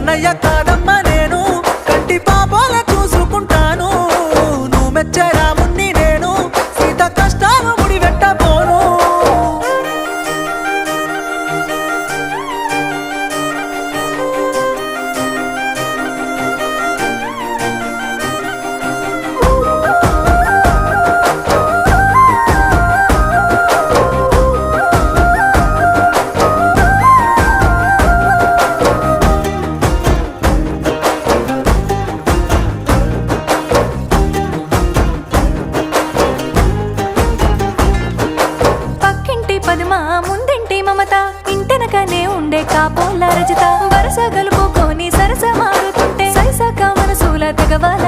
కన్నయ్య కాదమ్మ ముందింటి మమత ఇంటెనకనే ఉండే కాపోల రజత. వరస గలుపుకొని సరస మారుతుంటే సరిసక మనసుల తెగవాలి